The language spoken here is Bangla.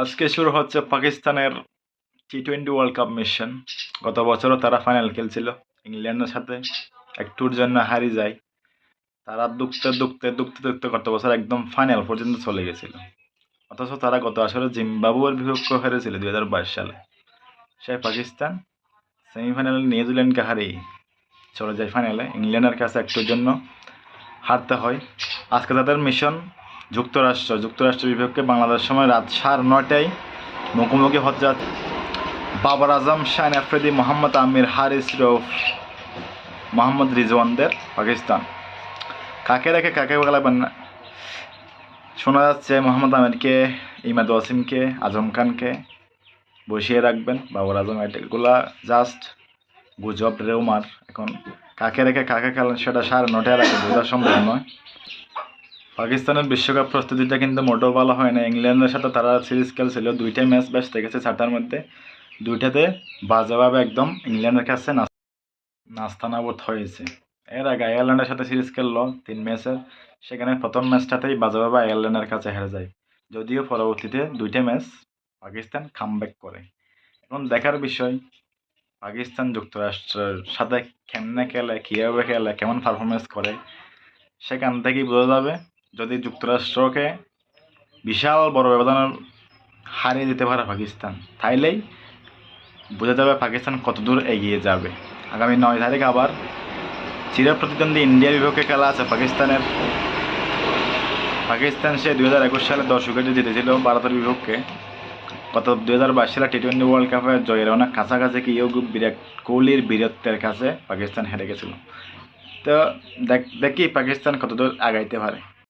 আজকে শুরু হচ্ছে পাকিস্তানের T twenty world cup mission গত বছরও তারা ফাইনাল খেলছিল, ইংল্যান্ডের সাথে একটুর জন্য হারিয়ে যায়। তারা দুঃখতে দুঃখতে দুঃখতে দুঃখতে গত বছর একদম ফাইনাল পর্যন্ত চলে গেছিল। অথচ তারা গত আসরে জিম্বাবুয়ের বিপক্ষে হেরেছিল দুই হাজার বাইশ সালে। সে পাকিস্তান সেমিফাইনালে নিউজিল্যান্ডকে হারিয়ে চলে যায় ফাইনালে ইংল্যান্ডের কাছে একটুর জন্য হারতে হয়। আজকে তাদের মিশন যুক্তরাষ্ট্র যুক্তরাষ্ট্রের বিপক্ষে বাংলাদেশ সময় রাত সাড়ে নটায় মুখোমুখি হতে যাচ্ছে। বাবর আজম, শাইন আফ্রিদি, মোহাম্মদ আমির হারিস রফ, মোহাম্মদ রিজওয়ানদের পাকিস্তান। কাকে রেখে কাকে বলাবেন না? শোনা যাচ্ছে মোহাম্মদ আমিরকে, ইমাদ ওয়াসিমকে, আজম খানকে বসিয়ে রাখবেন। বাবর আজম এগুলা জাস্ট গুজব রেউমার এখন কাকে রেখে কাকে খেলেন সেটা সাড়ে নটায় রাখে বোঝা সম্ভব নয়। পাকিস্তানের বিশ্বকাপ প্রস্তুতিটা কিন্তু মোটেও ভালো হয় না। ইংল্যান্ডের সাথে তারা সিরিজ খেলছিল দুইটা ম্যাচ ব্যাচ গেছে চারটার মধ্যে। দুইটাতে বাজেভাবে একদম ইংল্যান্ডের কাছে নাস- নাস্তানাবুদ হয়েছে। এর আগে আয়ারল্যান্ডের সাথে সিরিজ খেললো তিন ম্যাচের। সেখানে প্রথম ম্যাচটাতেই বাজেভাবে আয়ারল্যান্ডের কাছে হেরে যায়। যদিও পরবর্তীতে দুইটা ম্যাচ পাকিস্তান কামব্যাক করে। এখন দেখার বিষয়, পাকিস্তান যুক্তরাষ্ট্রের সাথে কেমনে খেলে, কীভাবে খেলে, কেমন পারফরমেন্স করে, সেখান থেকেই বোঝা যাবে। যদি যুক্তরাষ্ট্রকে বিশাল বড় ব্যবধান হারিয়ে দিতে পারে পাকিস্তান, তাইলেই বোঝা যাবে পাকিস্তান কতদূর এগিয়ে যাবে। আগামী নয় তারিখ আবার চিরপ্রতিদ্বন্দ্বী ইন্ডিয়ার বিপক্ষে খেলা আছে। পাকিস্তানের পাকিস্তান সে দুই হাজার একুশ সালে দশ উইকেটে জিতেছিল ভারতের বিপক্ষে। গত দুই হাজার বাইশ সালে টি টোয়েন্টি ওয়ার্ল্ড কাপে জয়ের অনেক কাছাকাছি কি গিয়েও বিরাট কোহলির বীরত্বের কাছে পাকিস্তান হেরে গেছিল। তো দেখি পাকিস্তান কতদূর আগাইতে পারে।